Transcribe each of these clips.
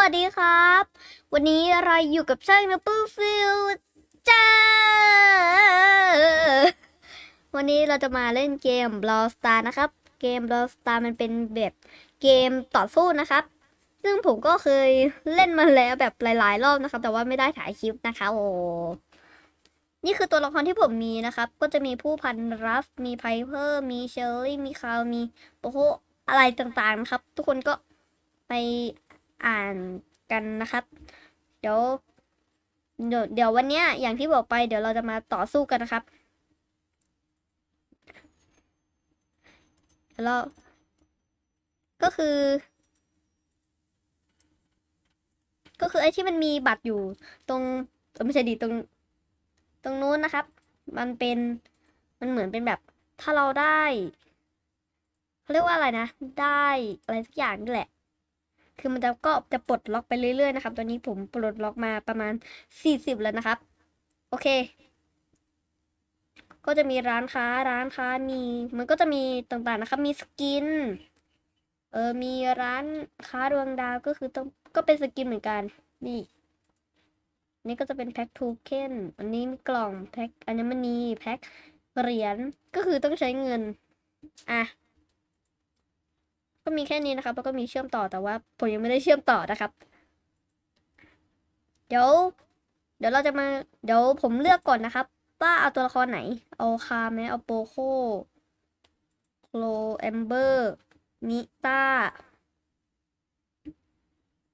วัสดีครับ วันนี้เราอยู่กับช่างนปื้ฟิลจ้าวันนี้เราจะมาเล่นเกม Brawl Star นะครับ เกม Brawl Star มันเป็นแบบเกมต่อสู้นะครับ ซึ่งผมก็เคยเล่นมาแล้วแบบหลาย ๆ รอบนะครับ แต่ว่าไม่ได้ถ่ายคลิปนะคะ โอ้นี่คือตัวละครที่ผมมีนะครับ ก็จะมีผู้พันรัฟ มีไพเพอร์ มีเชลลี่ มีคาว มีโอ้โหอะไรต่างๆนะครับ ทุกคนก็ไป อ่านกันนะครับ เดี๋ยวเดี๋ยววันเนี้ยอย่างที่บอกไปเดี๋ยวเราจะมาต่อสู้กันนะครับเดี๋ยวก็คือ ก็คือไอ้ที่มันมีบัตรอยู่ตรงเออไม่ใช่ดีตรง ตรงนู้นนะครับ มันเป็นมันเหมือนเป็นแบบ ถ้าเราได้เขาเรียกว่าอะไรนะ ได้อะไรสักอย่างนี่แหละ คือมันจะก็จะปลดล็อกไปเรื่อยๆนะครับ ตอนนี้ผมปลดล็อกมาประมาณสี่สิบแล้วนะครับ โอเค ก็จะมีร้านค้าร้านค้ามี มันก็จะมีต่างๆนะครับ มีสกิน เออมีร้านค้าดวงดาวก็คือต้องก็เป็นสกินเหมือนกัน นี่นี่ก็จะเป็นแพ็คทูเค็นอันนี้มีกล่องแพ็คอันนี้มันมีแพ็คเหรียญก็คือต้องใช้เงิน อะ ก็มีแค่นี้นะครับ แล้วก็มีเชื่อมต่อแต่ว่าผมยังไม่ได้เชื่อมต่อนะครับ เดี๋ยว เดี๋ยวเราจะมา เดี๋ยวผมเลือกก่อนนะครับ ว่าเอาตัวละครไหน เอาคาไหมเอาโปโคโคลแอมเบอร์มิต้า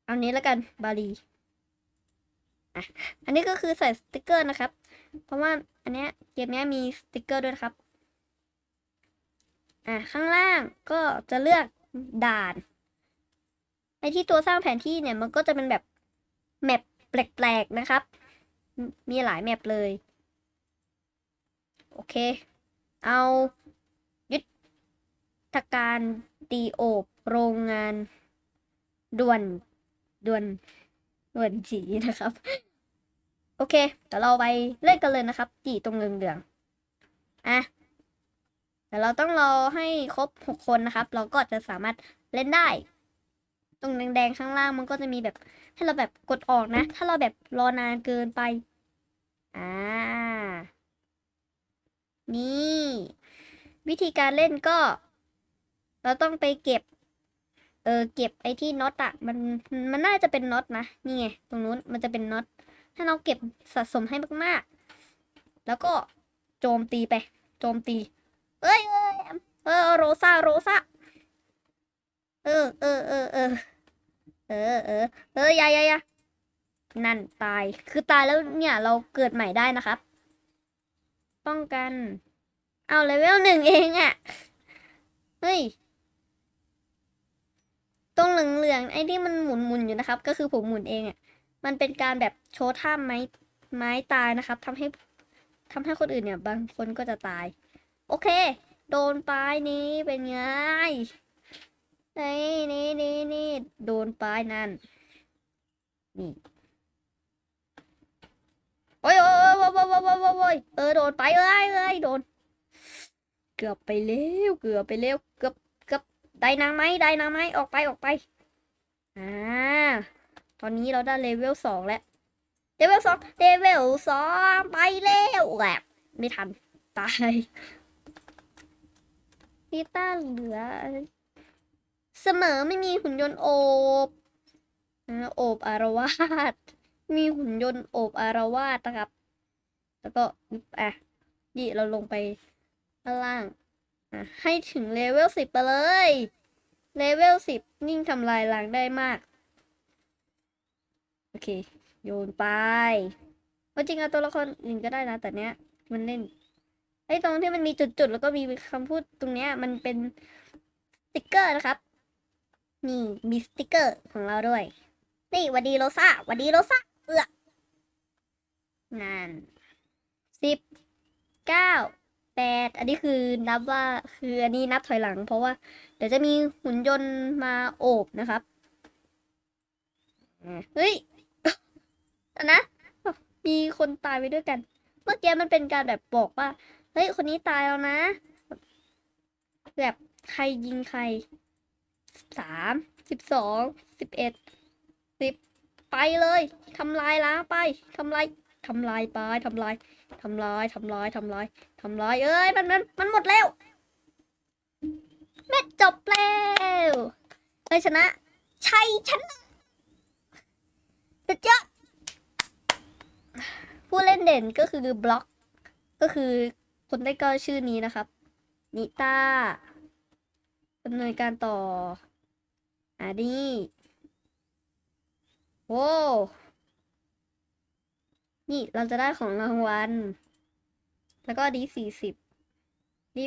เอานี้แล้วกันบาลีอะอันนี้ก็คือใส่สติกเกอร์นะครับ เพราะว่าอันเนี้ยเกมเนี้ยมีสติกเกอร์ด้วยครับ อะข้างล่างก็จะเลือก ด่านไอที่ตัวสร้างแผนที่เนี่ยมันก็จะเป็นแบบแมปแปลกๆนะครับ มีหลายแมปเลย โอเค เอายุทธการตีโอบโรงงานด่วนด่วนด่วนจีนะครับ โอเคเดี๋ยวเราไปเล่นกันเลยนะครับจีตรงเหลืองๆอะ แต่เราต้องรอให้ครบหกคนนะครับ เราก็จะสามารถเล่นได้ ตรงแดงๆข้างล่างมันก็จะมีแบบให้เราแบบกดออกนะ ถ้าเราแบบรอนานเกินไป อ่า นี่ วิธีการเล่นก็ เราต้องไปเก็บ เออเก็บไอ้ที่น็อตอะมันมันน่าจะเป็นน็อตนะนี่ไงตรงนู้นมันจะเป็นน็อตถ้าเราเก็บสะสมให้มากๆ แล้วก็โจมตีไป โจมตี เอ้ยเอ้ยเออโรซาโรซาเออเออเออเออเออเออเออยายายานั่นตาย คือตายแล้วเนี่ยเราเกิดใหม่ได้นะครับ ป้องกัน เอาเลเวลหนึ่งเองอะเฮ้ย ตรงเหลืองๆไอ้ที่มันหมุนๆอยู่นะครับ ก็คือผมหมุนเองอะมันเป็นการแบบโชว์ท่าไม้ไม้ตายนะครับทำให้ทำให้คนอื่นเนี่ย บางคนก็จะตาย โอเค โดนปลายนี้เป็นไง นี่นี่นี่นี่โดนปลายนั่น นี่โอ้ยโอ้ยโอ้ยโอ้ยโอ้ยโอ้ยเออโดนไปเลยเลยโดน เกือบไปเร็วเกือบไปเร็วเกือบเกือบได้นางไหมได้นางไหมออกไปออกไปอ่าตอนนี้เราได้เลเวลสองแล้วเลเวลสองเลเวลสองไปเร็วแบบไม่ทันตาย พีต้าเหลือ เสมอไม่มีหุ่นยนต์โอบนะโอบอารวาสมีหุ่นยนต์โอบอารวาสนะครับ แล้วก็อะนี่เราลงไปข้างล่างให้ถึงเลเวลสิบไปเลย เลเวลสิบยิ่งทำลายล้างได้มาก โอเค โยนไปว่าจริงเอาตัวละครอื่นก็ได้นะ แต่เนี้ย มันเล่น ไอ้ตรงที่มันมีจุดๆแล้วก็มีคำพูดตรงเนี้ย มันเป็นสติกเกอร์นะครับ นี่มีสติกเกอร์ของเราด้วย นี่หวัดดีโรซ่าหวัดดีโรซ่าเอือกนั่นสิบเก้าแปดอันนี้คือนับว่าคืออันนี้นับถอยหลัง เพราะว่า เดี๋ยวจะมีหุ่นยนต์มาโอบนะครับเฮ้ยอันนะ มีคนตายไปด้วยกัน เมื่อกี้มันเป็นการแบบบอกว่า เฮ้ย คนนี้ตายแล้วนะ แบบใครยิงใครสามสิบสองสิบเอ็ดสิบไปเลยทำลายล้างไปทำลายทำลายไปทำลายทำลายทำลายทำลายทำลายเอ้ยมันมันมันหมดแล้วแม่จบแล้วเลยชนะชัยชนะสุดยอดผู้เล่นเด่นก็คือบล็อก ก็คือ คนได้ก็ชื่อนี้นะครับ นิต้าดำเนินการต่ออ่านี่โว้นี่เราจะได้ของรางวัล แล้วก็ดีสี่สิบนี่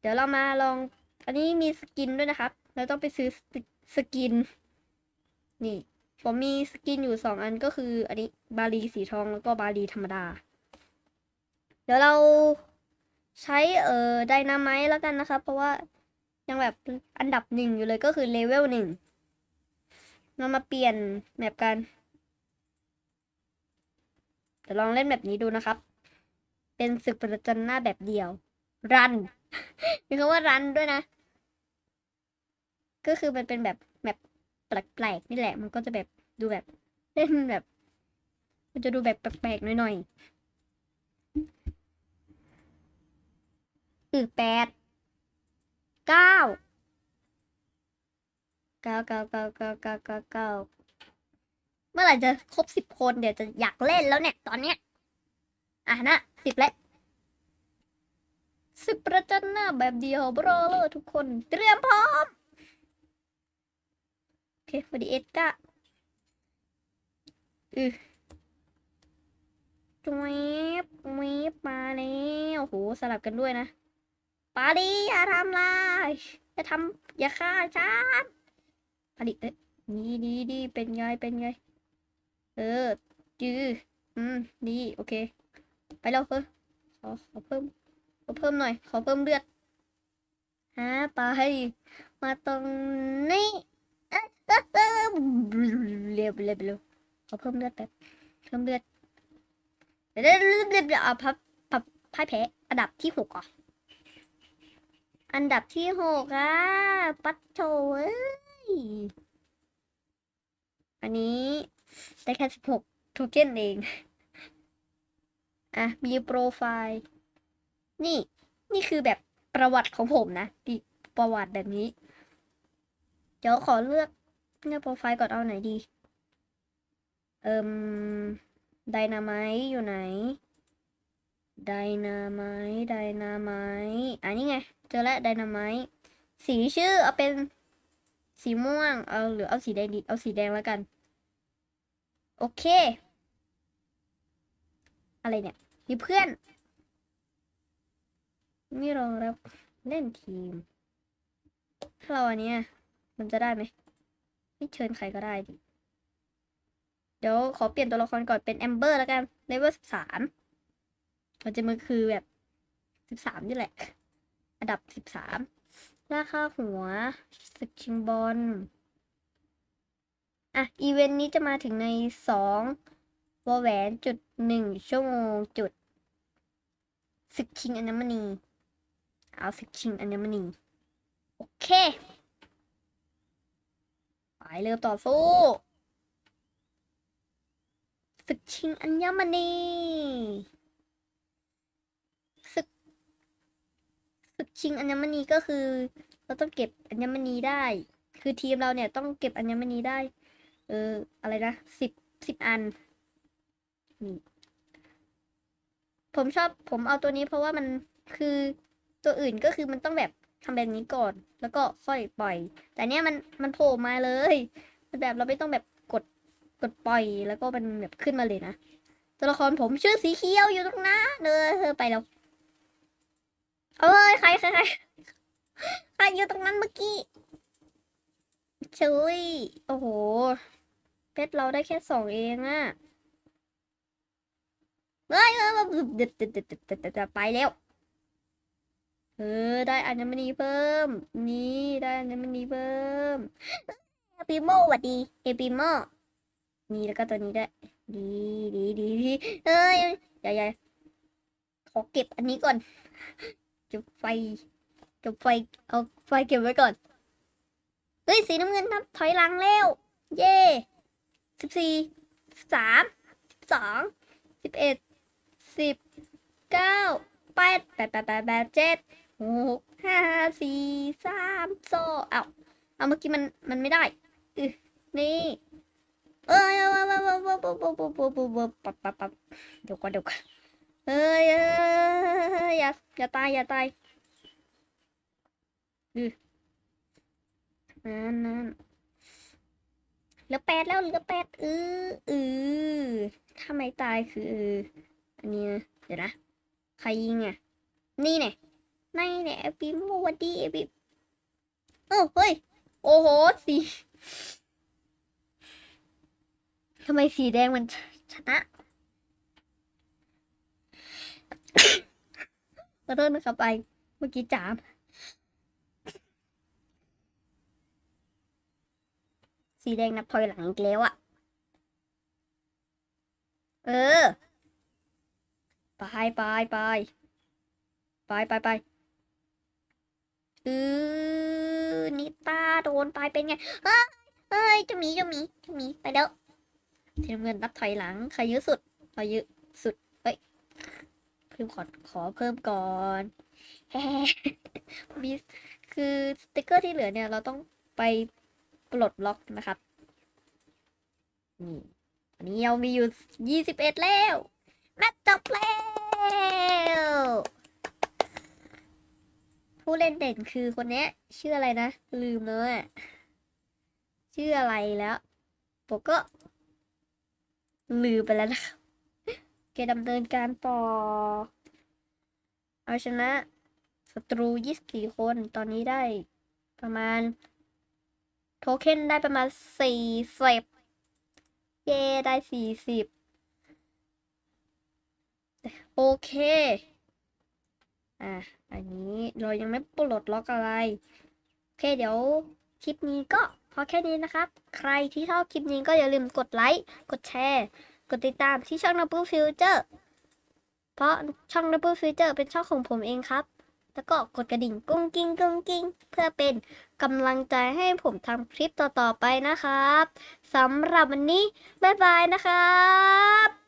เดี๋ยวเรามาลอง อันนี้มีสกินด้วยนะครับ เราต้องไปซื้อสกิน นี่ ผมมีสกินอยู่สองอันก็คือ อันนี้บาลีสีทองแล้วก็บาลีธรรมดา เดี๋ยวเราใช้เอ่อไดนาไมต์แล้วกันนะครับ เพราะว่ายังแบบอันดับหนึ่งอยู่เลยก็คือเลเวลหนึ่งเรามาเปลี่ยนแมปกัน เดี๋ยวลองเล่นแบบนี้ดูนะครับ เป็นศึกประจันหน้าแบบเดียว รัน มีคำว่ารันด้วยนะ ก็คือมันเป็นแบบแบบแปลกๆนี่แหละ มันก็จะแบบดูแบบเล่นแบบ มันจะดูแบบแปลกๆหน่อยๆ อือแปดเก้าเก้าเก้าเก้าเก้าเก้าเก้าเก้าเมื่อไหร่จะครบสิบคนเดี๋ยวจะอยากเล่นแล้วเนี่ย ตอนเนี้ยอะนะสิบแล้วสิบประจันหน้าแบบเดียวบรอเลยทุกคนเตรียมพร้อม โอเคสวัสดีเอ็ดก้าอือจวบเวบมาแล้วโอ้โหสลับกันด้วยนะ ปาดีอย่าทำลายอย่าทำอย่าฆ่าฉันปาดีเอ๊ะดีดีดีเป็นไงเป็นไง เออจืออืมดีโอเค ไปแล้วเพิ่มขอขอเพิ่มขอเพิ่มหน่อย ขอเพิ่มเลือดฮะไปมาตรงนี้เอ๊ะเอ๊ะเร็วเร็วเร็วขอเพิ่มเลือดแป๊บเพิ่มเลือดเดี๋ยวเดี๋ยวเดี๋ยวเดี๋ยวเอาพับพับพ่ายแพ้อันดับที่หกอะ อันดับที่หกอะ ปัดโถเอ้ย อันนี้ได้แค่สิบหกโทเค็นเอง อะ มีโปรไฟล์ นี่ นี่คือแบบประวัติของผมนะดิประวัติแบบนี้ เดี๋ยวขอเลือกเนี่ยโปรไฟล์ก่อนเอาไหนดี เอิมไดนาไมต์อยู่ไหน ไดนาไมต์ไดนาไมต์อันนี้ไง เจอแล้วไดนาไมต์สีชื่อเอาเป็นสีม่วง เอาหรือเอาสีแดงดี เอาสีแดงแล้วกัน โอเค อะไรเนี่ย มีเพื่อนไม่รองรับเล่นทีม ถ้าเราอันเนี้ยมันจะได้ไหมไม่เชิญใครก็ได้ดิ เดี๋ยวขอเปลี่ยนตัวละครก่อนเป็นแอมเบอร์แล้วกันเลเวลสิบสาม มันจะมันคือแบบสิบสามนี่แหละ อันดับสิบสามราคาหัวสกชิงบอลอะ อีเวนต์นี้จะมาถึงในสองวอแหวนจุดหนึ่งชั่วโมงจุดศึกชิงอัญมณี เอาศึกชิงอัญมณี โอเค ไปเริ่มต่อสู้ศึกชิงอัญมณีศึกศึก ชิงอัญมณีก็คือ เราต้องเก็บอัญมณีได้ คือทีมเราเนี่ยต้องเก็บอัญมณีได้ เอออะไรนะสิบสิบอันนี่ผมชอบผมเอาตัวนี้เพราะว่ามันคือตัวอื่นก็คือมันต้องแบบทำแบบนี้ก่อน แล้วก็ค่อยปล่อย แต่เนี้ยมันมันโผล่มาเลยมันแบบเราไม่ต้องแบบกดกดปล่อยแล้วก็มันแบบขึ้นมาเลยนะตัวละครผมชื่อสีเขียวอยู่ตรงนั้นเออไปแล้ว เอ้ยใครใครใครใครอยู่ตรงนั้นเมื่อกี้ช่วยโอ้โห เพชรเราได้แค่สองเองอะเฮ้ยเออเดดเดดเดดเดดไปแล้วเออได้อัญมณีเพิ่ม นี่ได้อัญมณีเพิ่มเอปิโมสวัสดีเอปิโมนี่แล้วก็ตัวนี้ได้ดีดีดีดีเอ้ยอย่าอย่ขอเก็บอันนี้ก่อน จุดไฟ จุดไฟ เอาไฟเก็บไว้ก่อน เฮ้ย สีน้ำเงินทับถอยหลังเร็วเย่สิบสี่สามสิบสองสิบเอ็ดสิบเก้าแปดแปดแปดแปดเจ็ดหกห้าสี่สามสองเอาเอาเมื่อกี้มันมันไม่ได้อือนี่เออเดี๋ยวก่อนเดี๋ยวก่อน เอ้ยอย่าอย่าตายอย่าตายอือนั่นนั่นเหลือแปดแล้วเหลือแปดเออเออถ้าไม่ตายคืออันนี้นะเดี๋ยวนะใครยิงอะ นี่เนี่ยนี่เนี่ยไอ้ปิ๊มสวัสดีไอ้ปิ๊มเออเฮ้ยโอ้โหสีทำไมสีแดงมันชนะ ขอโทษนะครับไปเมื่อกี้จามสีแดงนับถอยหลังอีกแล้วอะเออ ไปไปไปไปไปไปเออนิตาโดนไปเป็นไงเอ้ยเอ้ยเจะมีเจะมีเจะมีไปแล้วสีน้ำเงินนับถอยหลัง ใครเยอะสุดใครเยอะสุด เพิ่มขอขอเพิ่มก่อนมีคือสติกเกอร์ที่เหลือเนี่ย เราต้องไปปลดล็อกนะครับนี่อันนี้เรามีอยู่ยี่สิบเอ็ดแล้วมตช์จบแล้วผู้เล่นเด่นคือคนนี้ชื่ออะไรนะ ลืมแล้วอะชื่ออะไรแล้วผมก็ลืมไปแล้วนะครับ แกดำเนินการต่อ เอาชนะศัตรูยี่สิบสี่คน ตอนนี้ได้ประมาณ โทเค็นได้ประมาณสี่สิบเย่ได้สี่สิบโอเค อะ อันนี้เรายังไม่ปลดล็อกอะไร โอเค เดี๋ยวคลิปนี้ก็พอแค่นี้นะครับ ใครที่ชอบคลิปนี้ก็อย่าลืมกดไลค์ กดแชร์ กดติดตามที่ช่องนับปูฟิวเจอร์เพราะช่องนับปูฟิวเจอร์เป็นช่องของผมเองครับ แล้วก็กดกระดิ่งกุ้งกิ้งกุ้งกิ้งเพื่อเป็นกำลังใจให้ผมทำคลิปต่อๆไปนะครับสำหรับวันนี้ บ๊ายบายนะครับ